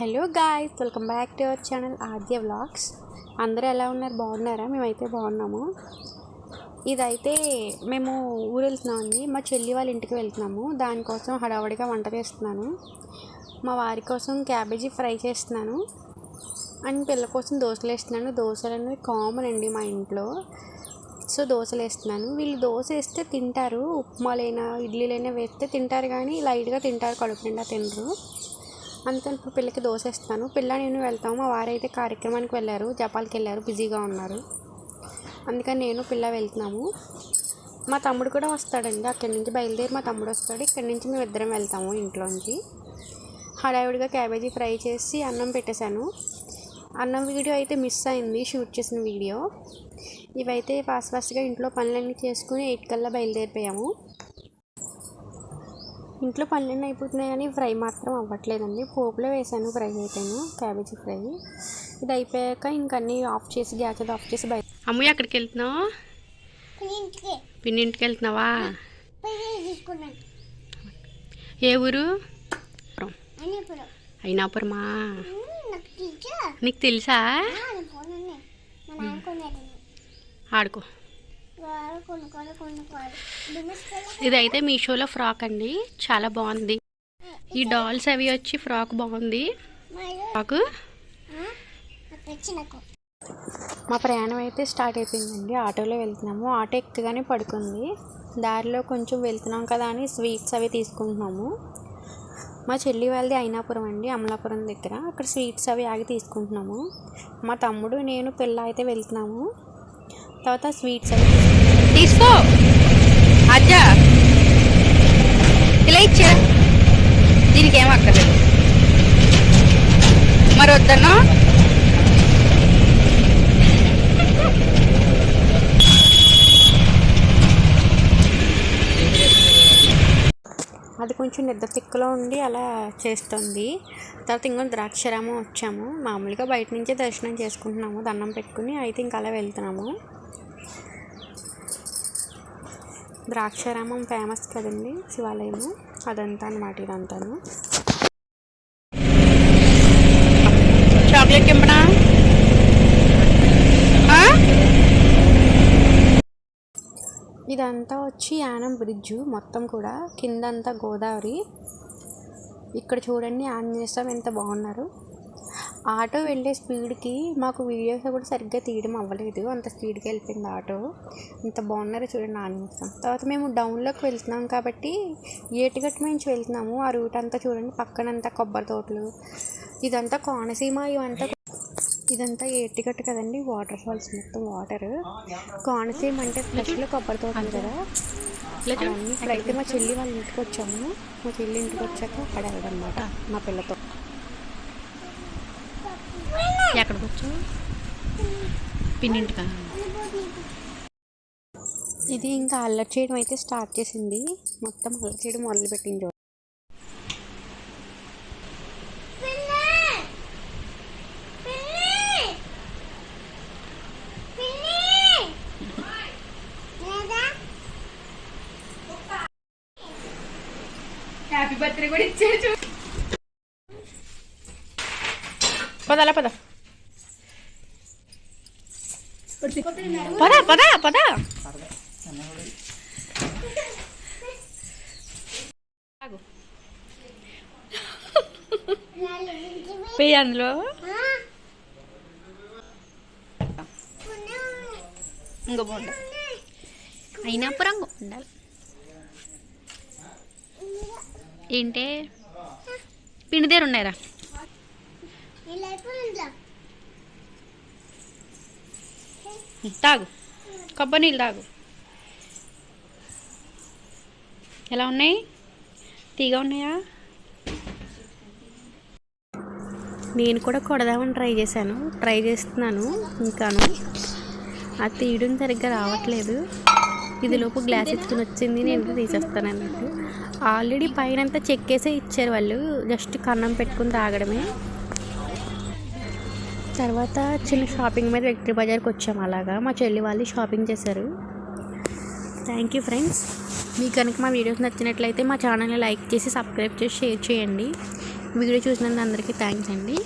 Hello guys welcome back to our channel Aadya vlogs అందరూ ఎలా ఉన్నారు? బాగున్నారా? మేమైతే బాగున్నాము. ఇదైతే మేము ఊరు వెళ్తున్నామండి మా చెల్లి వాళ్ళ ఇంటికి వెళ్తున్నాము. దానికోసం హడావడిగా వంట చేస్తున్నాను. మా వారి కోసం క్యాబేజీ ఫ్రై చేస్తున్నాను. అండ్ పిల్ల కోసం దోశలు వేస్తున్నాను. దోశలు అనేవి కామన్ అండి మా ఇంట్లో. సో దోశలు వేస్తున్నాను. వీళ్ళు దోశ వేస్తే తింటారు. ఉప్మాలైనా ఇడ్లీలైనా వేస్తే తింటారు కానీ లైట్గా తింటారు. కడుపు నిండా తినరు. అందుకని ఇప్పుడు పిల్లకి దోశ ఇస్తాను పిల్ల నేను వెళ్తాము. మా వారైతే కార్యక్రమానికి వెళ్ళారు. జపాల్కి వెళ్ళారు. బిజీగా ఉన్నారు. అందుకని నేను పిల్ల వెళ్తున్నాము. మా తమ్ముడు కూడా వస్తాడండి. అక్కడి నుంచి బయలుదేరి మా తమ్ముడు వస్తాడు. ఇక్కడి నుంచి మేము ఇద్దరం వెళ్తాము ఇంట్లోంచి. హడావిడిగా క్యాబేజీ ఫ్రై చేసి అన్నం పెట్టేశాను. అన్నం వీడియో అయితే మిస్ అయింది. షూట్ చేసిన వీడియో. ఇవైతే ఫాస్ట్ ఫాస్ట్గా ఇంట్లో పనులన్నీ చేసుకుని ఎయిట్ కల్లా బయలుదేరిపోయాము. ఇంట్లో పనులన్నీ అయిపోతున్నాయి కానీ ఫ్రై మాత్రం అవ్వట్లేదండి. పోపులో వేసాను ఫ్రై అయిపోయాను క్యాబేజీ ఫ్రై. ఇది అయిపోయాక ఇంకన్నీ ఆఫ్ చేసి గ్యాస్ అది ఆఫ్ చేసి బయట అమ్ము ఎక్కడికి వెళ్తున్నావు? ఇంటికి. పిన్ని ఇంటికి వెళ్తున్నావా? ఏ ఊరు? అయినాపురమా? నాకు తెలుసా? ఆడుకో. ఇదైతే మీషోలో ఫ్రాక్ అండి. చాలా బాగుంది. ఈ డాల్స్ అవి వచ్చి ఫ్రాక్ బాగుంది. ఫ్రాక్. మా ప్రయాణం అయితే స్టార్ట్ అయిపోయిందండి. ఆటోలో వెళ్తున్నాము. ఆటో ఎక్కగానే పడుకుంది. దారిలో కొంచెం వెళ్తున్నాం కదా అని స్వీట్స్ అవి తీసుకుంటున్నాము. మా చెల్లి వాళ్ళది అయినాపురం అండి అమలాపురం దగ్గర. అక్కడ స్వీట్స్ అవి ఆగి తీసుకుంటున్నాము. మా తమ్ముడు నేను పిల్ల అయితే వెళ్తున్నాము. తర్వాత స్వీట్స్ అవి తీసుకో. అజ్జా. ఇలా ఇచ్చా. దీనికి ఏం అక్కర్లేదు. మరి వద్దన్నా అది కొంచెం నిద్ర తిక్కలో ఉండి అలా చేస్తుంది. తర్వాత ఇంకో ద్రాక్షారామం వచ్చాము. మామూలుగా బయట నుంచే దర్శనం చేసుకుంటున్నాము. దండం పెట్టుకుని అయితే ఇంకా అలా వెళ్తున్నాము. ద్రాక్షారామం ఫేమస్ కదండి శివాలయము? అదంతా అనమాట ఇదంతాను. చాక్లెట్ కింపనా? ఇదంతా వచ్చి యానం బ్రిడ్జ్ మొత్తం కూడా. కిందంతా గోదావరి. ఇక్కడ చూడండి ఆంజనేయ స్వామి ఎంత బాగున్నారు. ఆటో వెళ్ళే స్పీడ్కి మాకు వీడియోస్ కూడా సరిగ్గా తీయడం అవ్వలేదు. అంత స్పీడ్కి వెళ్ళిపోయింది ఆటో. ఎంత బాగున్నారో చూడండి స్వామి తర్వాత మేము డౌన్లోకి వెళ్తున్నాం కాబట్టి ఏటిగట్టు నుంచి వెళ్తున్నాము. ఆ రూట్ అంతా చూడండి పక్కనంతా కొబ్బరి తోటలు ఇదంతా కోనసీమ ఇవంతా ఇదంతా ఏటిగట్టు కదండి వాటర్ ఫాల్స్ మొత్తం వాటర్. కోనసీమ అంటే స్పెషల్ కొబ్బరి తోటలు కదా. అవన్నీ. ఇప్పుడైతే మా చెల్లి వాళ్ళ ఇంటికి వచ్చాము. మా చెల్లి ఇంటికి వచ్చాక అక్కడ అనమాట మా పిల్లతో. ఎక్కడికి వచ్చావు పిన్నింటికా? ఇది ఇంకా అల్లరి చేయడం అయితే స్టార్ట్ చేసింది. మొత్తం అల్లరి చేయడం మొదలుపెట్టింది. హ్యాపీ బర్త్డే కూడా ఇచ్చాడు పద అలా పద. పద పద పద. ఆగు. అందులో. ఇంకో బాగుండ అయినప్పుడు ఇంకో ఉండాలి. ఏంటే? పిండి దగ్గర ఉన్నాయిరా. తాగు. కొబ్బరి నీళ్ళు తాగు. ఎలా ఉన్నాయి? తీగా ఉన్నాయా? నేను కూడా కొడదామని ట్రై చేశాను. ట్రై చేస్తున్నాను. ఇంకాను అది తీయడం సరిగ్గా రావట్లేదు. ఇది లోపు గ్లాస్ ఎత్తుకుని వచ్చింది. నేను తీసేస్తాను అన్నట్టు. ఆల్రెడీ పైన అంతా చెక్కేసే ఇచ్చారు వాళ్ళు. జస్ట్ కన్నం పెట్టుకుని తాగడమే. తర్వాత చిన్న షాపింగ్ మీద వెక్టరీ బజార్కి వచ్చాము అలాగా. మా చెల్లి వాళ్ళు షాపింగ్ చేశారు. థ్యాంక్ యూ ఫ్రెండ్స్ మీకు కనుక మా వీడియోస్ నచ్చినట్లయితే మా ఛానల్ని లైక్ చేసి సబ్స్క్రైబ్ చేసి షేర్ చేయండి. వీడియో చూసినందుకు అందరికీ థ్యాంక్స్ అండి.